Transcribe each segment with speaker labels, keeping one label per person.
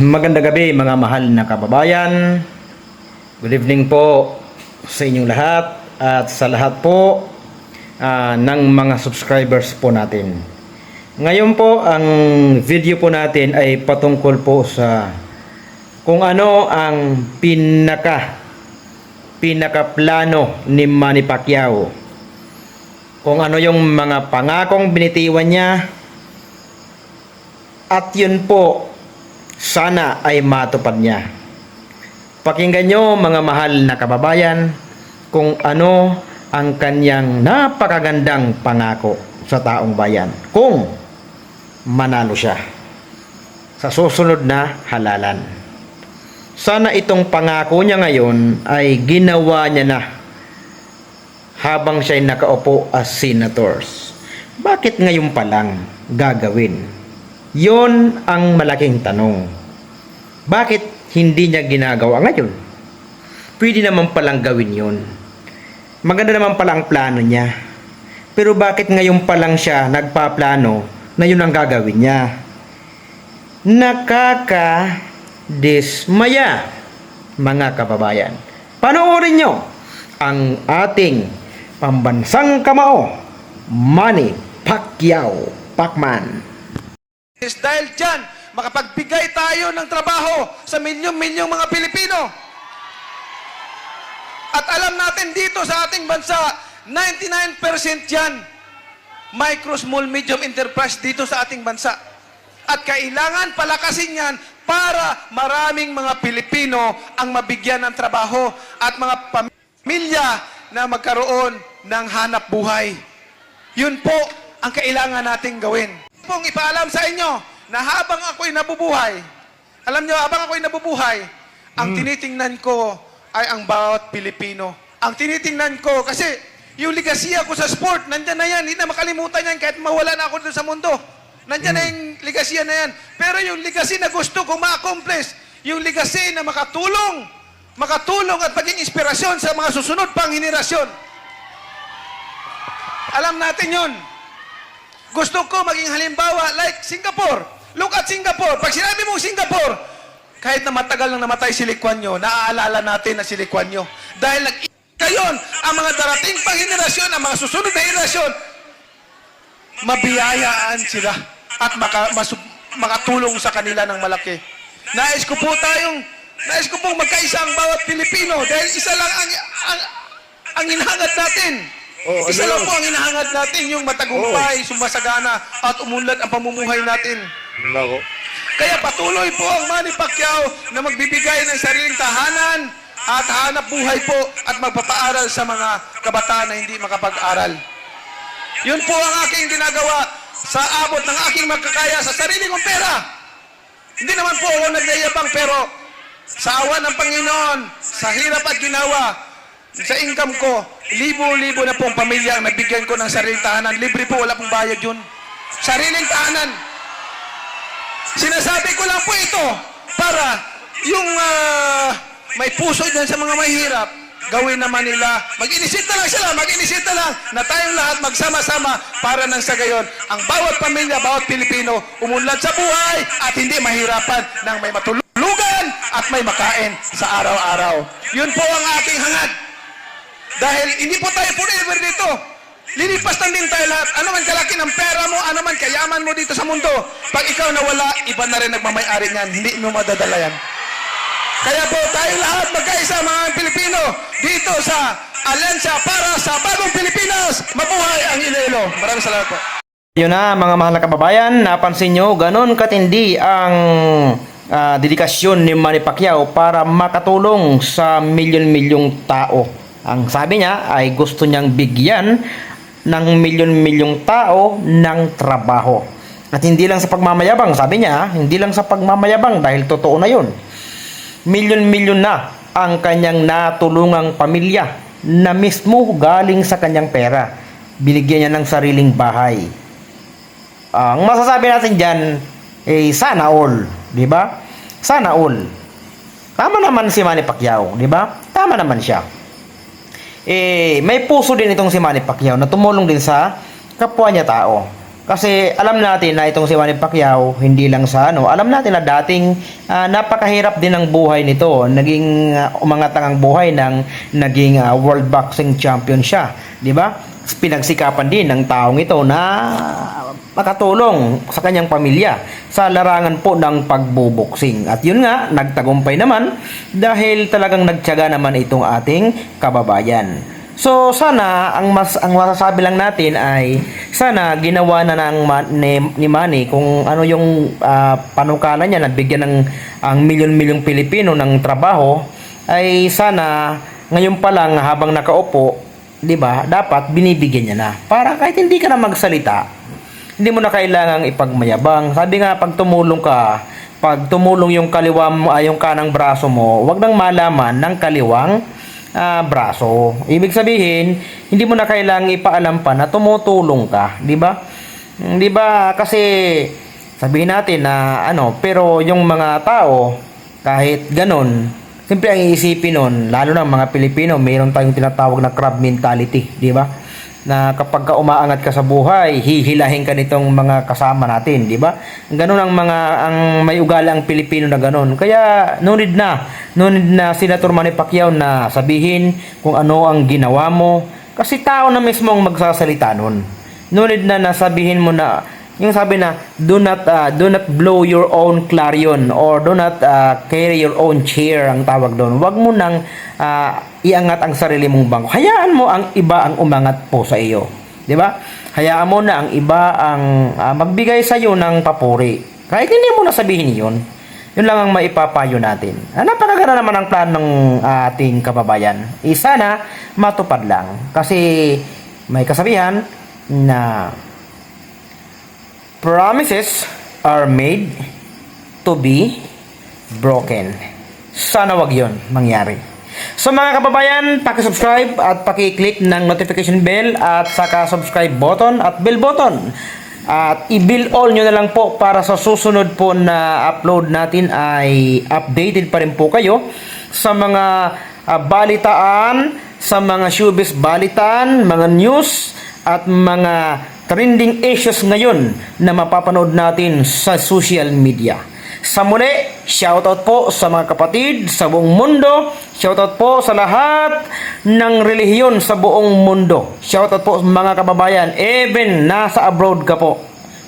Speaker 1: Magandang gabi mga mahal na kababayan. Good evening po sa inyong lahat at sa lahat po ah, ng mga subscribers po natin. Ngayon po ang video po natin ay patungkol po sa kung ano ang pinaka pinakaplano ni Manny Pacquiao. Kung ano yung mga pangakong binitiwan niya at yun po sana ay matupad niya. Pakinggan nyo mga mahal na kababayan kung ano ang kanyang napakagandang pangako sa taong bayan kung manalo siya sa susunod na halalan. Sana itong pangako niya ngayon ay ginawa niya na habang siya'y nakaupo as senators. Bakit ngayon pa lang gagawin? Yon ang malaking tanong. Bakit hindi niya ginagawa ngayon? Pwede naman palang gawin yon. Maganda naman pala ang plano niya. Pero bakit ngayon pa lang siya nagpaplano na yun ang gagawin niya? Nakaka-dismaya, mga kababayan. Panoorin nyo ang ating pambansang kamao, Manny Pacquiao Pacman.
Speaker 2: Is dahil dyan, makapagbigay tayo ng trabaho sa milyong-milyong mga Pilipino. At alam natin dito sa ating bansa, 99% yan, micro, small, medium enterprise dito sa ating bansa. At kailangan palakasin yan para maraming mga Pilipino ang mabigyan ng trabaho at mga pamilya na magkaroon ng hanap buhay. Yun po ang kailangan nating gawin. Pong ipaalam sa inyo na habang ako'y nabubuhay, alam nyo, habang ako'y nabubuhay, ang tinitingnan ko ay ang bawat Pilipino. Ang tinitingnan ko, kasi yung ligasiya ko sa sport, nandyan na yan, hindi na makalimutan yan kahit mawala na ako dun sa mundo. Nandyan na yung ligasiya na yan. Pero yung legacy na gusto kong ma-accomplish, yung legacy na makatulong, makatulong at maging inspirasyon sa mga susunod pang henerasyon. Alam natin yun. Gusto ko maging halimbawa like Singapore. Look at Singapore. Pag sinabi mong Singapore, kahit na matagal nang namatay si Lee Kuan Yew, naaalala natin na si Lee Kuan Yew. Dahil nag ngayon, ang mga darating pang henerasyon, ang mga susunod na henerasyon, mabiyayaan sila at maka, masu- makatulong sa kanila ng malaki. Nais ko po tayong, nais ko pong magkaisa ang bawat Pilipino dahil isa lang ang, ang, ang hinahangad natin.
Speaker 3: Oh,
Speaker 2: isa
Speaker 3: ano
Speaker 2: lang po ang hinahangad natin, yung matagumpay, sumasagana, at umunlad ang pamumuhay natin.
Speaker 3: Nako.
Speaker 2: Kaya patuloy po ang Manny Pacquiao na magbibigay ng sariling tahanan at hanap buhay po at magpapaaral sa mga kabataan na hindi makapag-aral. Yun po ang aking ginagawa sa abot ng aking magkakaya sa sarili kong pera. Hindi naman po ako nagyayabang pero sa awa ng Panginoon, sa hirap at ginawa, sa income ko, libo-libo na pong pamilya ang nabigyan ko ng sariling tahanan. Libre po, wala pong bayad yun. Sariling tahanan. Sinasabi ko lang po ito para yung ah, may puso dyan sa mga mahirap, gawin naman nila. Mag-inisita lang sila, mag-inisita lang na tayong lahat magsama-sama para nang sa gayon, ang bawat pamilya, bawat Pilipino, umunlad sa buhay at hindi mahirapan ng may matulugan at may makain sa araw-araw. Yun po ang aking hangad. Dahil hindi po tayo forever dito. Lilipas lang din tayo lahat. Ano man kalaki ng pera mo, ano man kayaman mo dito sa mundo. Pag ikaw nawala, iba na rin nagmamayari niyan. Hindi mo madadala yan. Kaya po tayo lahat magkaisa mga Pilipino dito sa Alensya para sa bagong Pilipinas. Mabuhay ang Iloilo. Maraming salamat po.
Speaker 1: Yun na mga mahal na kababayan, napansin nyo, ganon katindi ang ah, dedikasyon ni Manny Pacquiao para makatulong sa milyon-milyong tao. Ang sabi niya ay gusto niyang bigyan ng milyon-milyong tao ng trabaho. At hindi lang sa pagmamayabang, sabi niya, hindi lang sa pagmamayabang dahil totoo na yun. Milyon-milyon na ang kanyang natulungang pamilya na mismo galing sa kanyang pera. Binigyan niya ng sariling bahay. Ang masasabi natin dyan, eh, sana all. Di ba? Sana all. Tama naman si Manny Pacquiao, di ba? Tama naman siya. Eh, may puso din itong si Manny Pacquiao na tumulong din sa kapwa niya tao. Kasi alam natin na itong si Manny Pacquiao, hindi lang sa ano, alam natin na dating ah, napakahirap din ang buhay nito. Naging ah, umangatang ang buhay ng naging ah, World Boxing Champion siya, 'di ba? Pinagsikapan din ng taong ito na makatulong sa kanyang pamilya sa larangan po ng pagbuboksing. At yun nga, nagtagumpay naman dahil talagang nagtiyaga naman itong ating kababayan. So sana ang mas ang masasabi lang natin ay sana ginawa na ng ni, ni Manny kung ano yung ah, panukala niya na bigyan ng ang milyon-milyong Pilipino ng trabaho ay sana ngayon pa lang habang nakaupo, 'di ba? Dapat binibigyan niya na para kahit hindi ka na magsalita, hindi mo na kailangang ipagmayabang. Sabi nga pag tumulong ka, pag tumulong yung kaliwa mo, ay yung kanang braso mo, wag nang malaman ng kaliwang ah, braso. Ibig sabihin, hindi mo na kailangang ipaalam pa na tumutulong ka, 'di ba? Mm, 'Di ba? Kasi sabihin natin na ano, pero yung mga tao kahit ganun, siyempre ang iisipin nun, lalo na mga Pilipino, mayroon tayong tinatawag na crab mentality, 'di ba? na kapag ka umaangat ka sa buhay, hihilahin ka nitong mga kasama natin, di ba? Ganun ang mga ang may ugali ang Pilipino na ganun. Kaya no need na, no need na Senator Manny Pacquiao na sabihin kung ano ang ginawa mo kasi tao na mismo ang magsasalita nun. No need na nasabihin mo na yung sabi na do not uh, do not blow your own clarion or do not uh, carry your own chair ang tawag doon. Huwag mo nang uh, iangat ang sarili mong bangko. Hayaan mo ang iba ang umangat po sa iyo. 'Di ba? Hayaan mo na ang iba ang uh, magbigay sa iyo ng papuri. Kahit hindi mo na sabihin 'yon. Yun lang ang maipapayo natin. Ah, napakaganda naman ang plan ng ating kababayan. Isa na matupad lang. Kasi may kasabihan na Promises are made to be broken. Sana wag yon mangyari. So mga kababayan, paki-subscribe at paki-click ng notification bell at saka subscribe button at bell button. At i-bill all nyo na lang po para sa susunod po na upload natin ay updated pa rin po kayo sa mga ah, balitaan, sa mga showbiz balitan, mga news at mga trending issues ngayon na mapapanood natin sa social media. Sa muli, shoutout po sa mga kapatid sa buong mundo. Shoutout po sa lahat ng relihiyon sa buong mundo. Shoutout po sa mga kababayan, even nasa abroad ka po.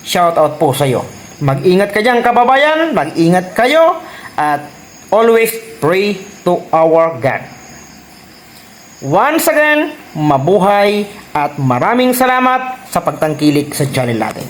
Speaker 1: Shoutout po sa iyo. Mag-ingat ka dyan kababayan, mag-ingat kayo at always pray to our God. Once again, mabuhay at maraming salamat sa pagtangkilik sa channel natin.